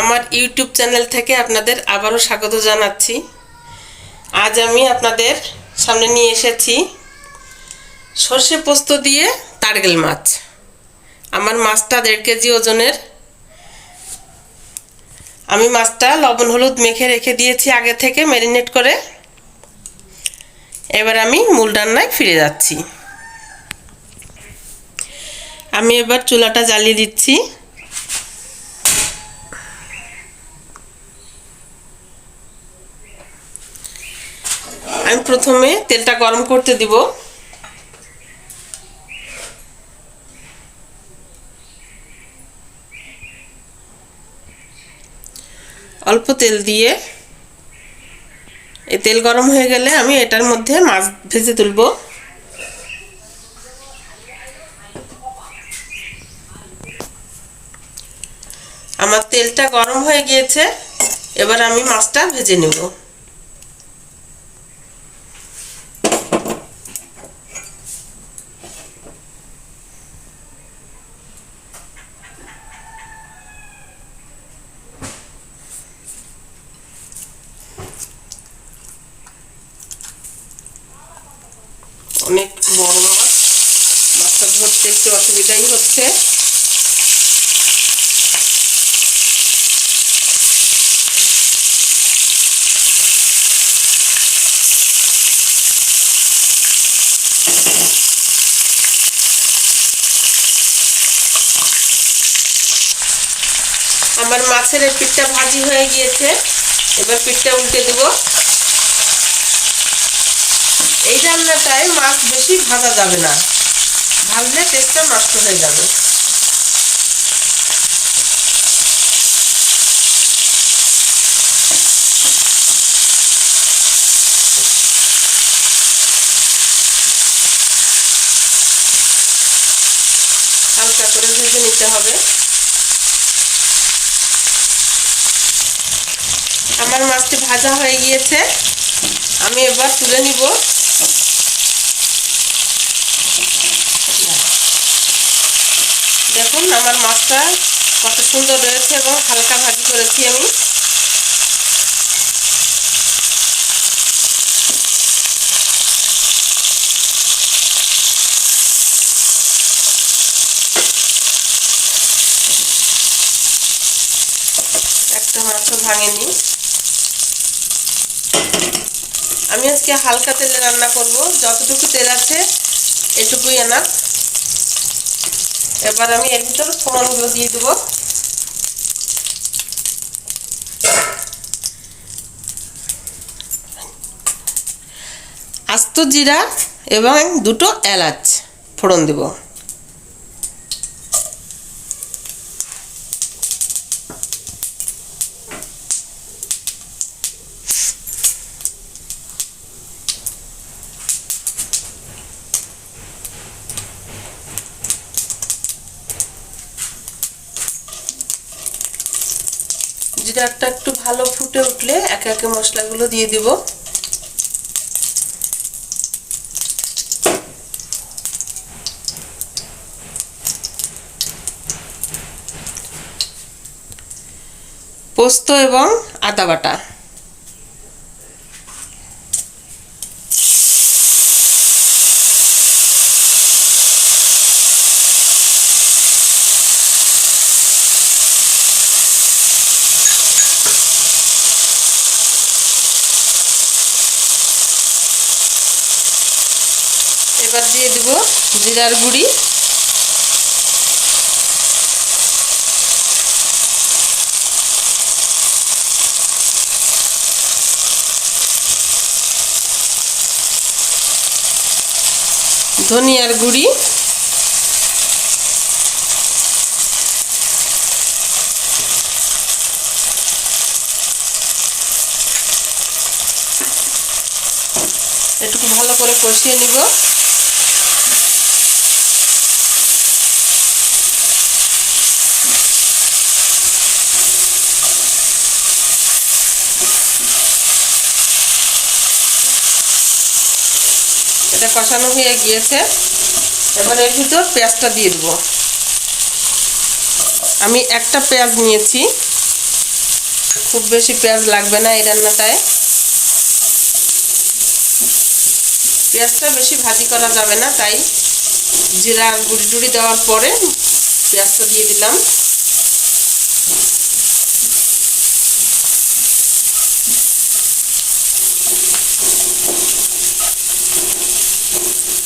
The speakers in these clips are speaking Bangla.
আমার ইউটিউব চ্যানেল থেকে আপনাদের আবারও স্বাগত জানাচ্ছি। আজ আমি আপনাদের সামনে নিয়ে এসেছি সর্ষে পোস্ত দিয়ে তারগেল মাছ। আমার মাছটা দেড় কেজি ওজনের। আমি মাছটা লবণ হলুদ মেখে রেখে দিয়েছি আগে থেকে ম্যারিনেট করে। এবার আমি মূল রান্নায় ফিরে যাচ্ছি। আমি এবার চুলাটা জ্বালিয়ে দিচ্ছি। আমি প্রথমে তেলটা গরম করতে দিব। অল্প তেল দিয়ে এই তেল গরম হয়ে গেলে আমি এটার মধ্যে মাছ ভেজে তুলবো। আমার তেলটা গরম হয়ে গিয়েছে, এবার আমি মাছটা ভেজে নেব। অনেক বড় মাছ মাছটা ধরতে একটু অসুবিধাই হচ্ছে। আমার মাছের পিঠটা ভাজি হয়ে গিয়েছে। এবার পিঠটা উল্টে দেব। এই রান্নাটায় মাছ বেশি ভাজা যাবে না। ভাজলে টেস্টটা নষ্ট হয়ে যাবে। হালকা করে ভেজে নিতে হবে। আমার মাছটি ভাজা হয়ে গিয়েছে। আমি এবার তুলে নিব। দেখুন, আমার মাছটা কত সুন্দর রয়েছে এবং হালকা ভাজি করেছি আমি। একটা মাছও ভাঙেনি। আমি আজকে হালকা তেলে রান্না করব। যতটুকু তেল আছে, এটুকুই এনা এবার আমি এর ভিতরে ফোড়নগুলো দিয়ে দেবো। আস্ত জিরা এবং দুটো এলাচ ফোড়ন দেব। জিরাটা একটু ভালো ফুটে উঠলে একে একে মশলাগুলো দিয়ে দিব। পোস্ত এবং আদা বাটা। এবার দিয়ে দিব জিরার গুঁড়ি। ধনিয়ার গুঁড়ি। একটু ভালো করে কষিয়ে নিব। এটা কষানো হয়ে গিয়েছে। এবার এর ভিতর পেঁয়াজটা দিয়ে দেবো। আমি একটা পেঁয়াজ নিয়েছি। খুব বেশি পেঁয়াজ লাগবে না এই রান্নাটায়। পেঁয়াজটা বেশি ভাজি করা যাবে না, তাই জিরা গুঁড়ি টুড়ি দেওয়ার পরে পেঁয়াজটা দিয়ে দিলাম।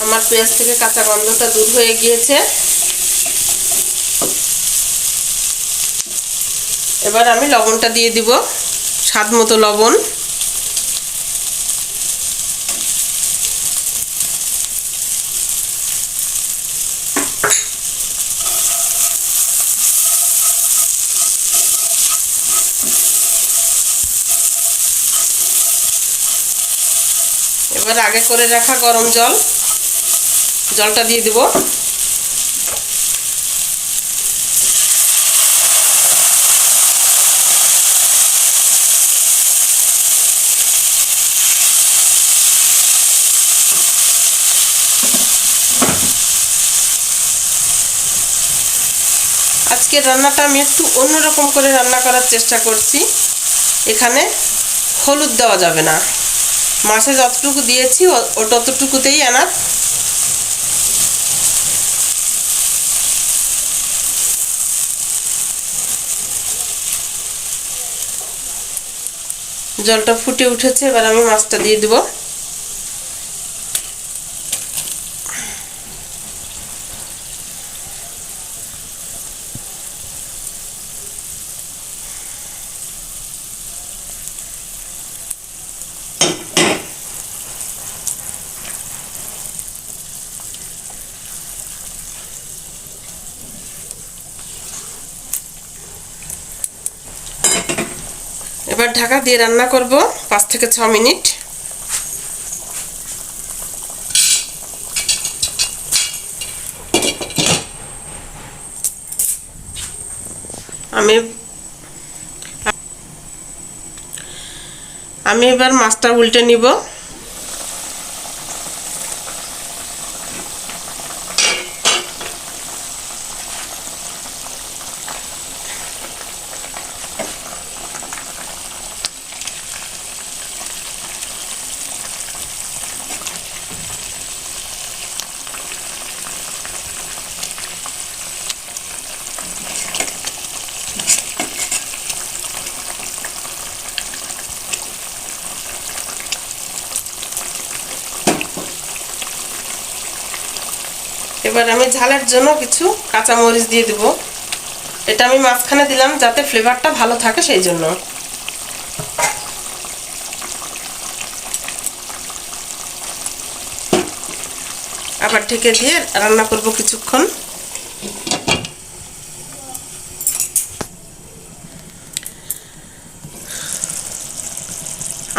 আমার পেঁয়াজ থেকে কাঁচা গন্ধটা দূর হয়ে গিয়েছে। এবার আমি লবণটা দিয়ে দিব, স্বাদ মতো লবণ। এবার আগে করে রাখা গরম জল। জলটা দিয়ে দিব। আজকে রান্নাটা আমি একটু অন্যরকম করে রান্না করার চেষ্টা করছি। এখানে হলুদ দেওয়া যাবে না। মাছে যতটুকু দিয়েছি ও- ততটুকুতেই আনার। জলটা ফুটে উঠেছে এবার আমি মাছটা দিয়ে দিব এবার ঢাকা দিয়ে রান্না করব পাঁচ থেকে ছ মিনিট। আমি আমি এবার মাছটা উল্টে নিব। এবার আমি ঝালের জন্য কিছু কাঁচা মরিচ দিয়ে দেব। এটা আমি মাঝখানে দিলাম যাতে ফ্লেভারটা ভালো থাকে সেই জন্য। আবার ঢেকে দিয়ে রান্না করব কিছুক্ষণ।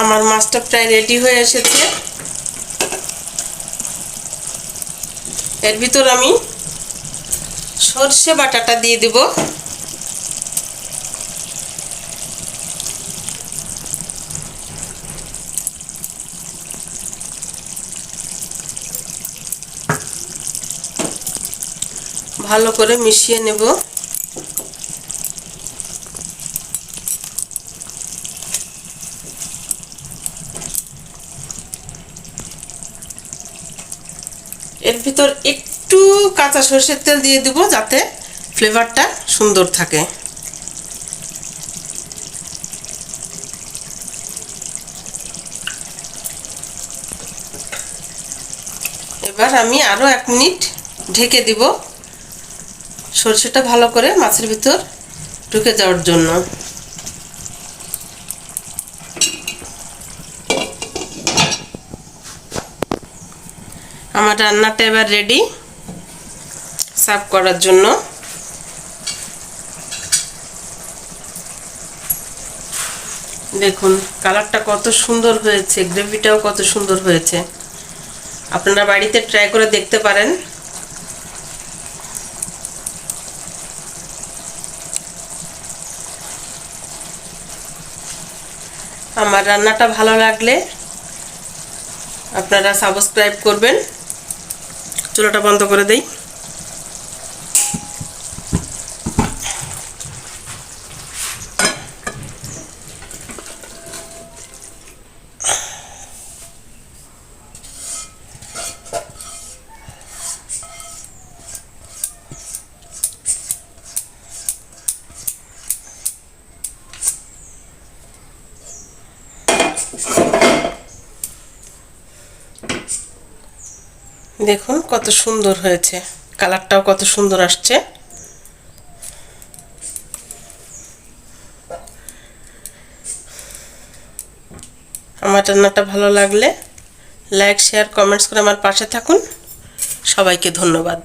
আমার মাছটা প্রায় রেডি হয়ে এসেছে। এর ভিতর আমি সর্ষে বাটাটা দিয়ে দিব। ভালো করে মিশিয়ে নেব। ভিতর একটু কাঁচা সরষের তেল দিয়ে দেবো যাতে ফ্লেভারটা সুন্দর থাকে। এবার আমি আরও এক মিনিট ঢেকে দিব সরষেটা ভালো করে মাছের ভিতর ঢুকে যাওয়ার জন্য। আমার রান্নাটা এবার রেডি সার্ভ করার জন্য। দেখুন কালারটা কত সুন্দর হয়েছে গ্রেভিটাও কত সুন্দর হয়েছে। আপনারা বাড়িতে ট্রাই করে দেখতে পারেন। আমার রান্নাটা ভালো লাগলে আপনারা সাবস্ক্রাইব করবেন। চুলাটা বন্ধ করে দেই। দেখুন কত সুন্দর হয়েছে। কালারটাও কত সুন্দর আসছে। আমার রান্নাটা ভালো লাগলে লাইক, শেয়ার, কমেন্টস করে আমার পাশে থাকুন। সবাইকে ধন্যবাদ।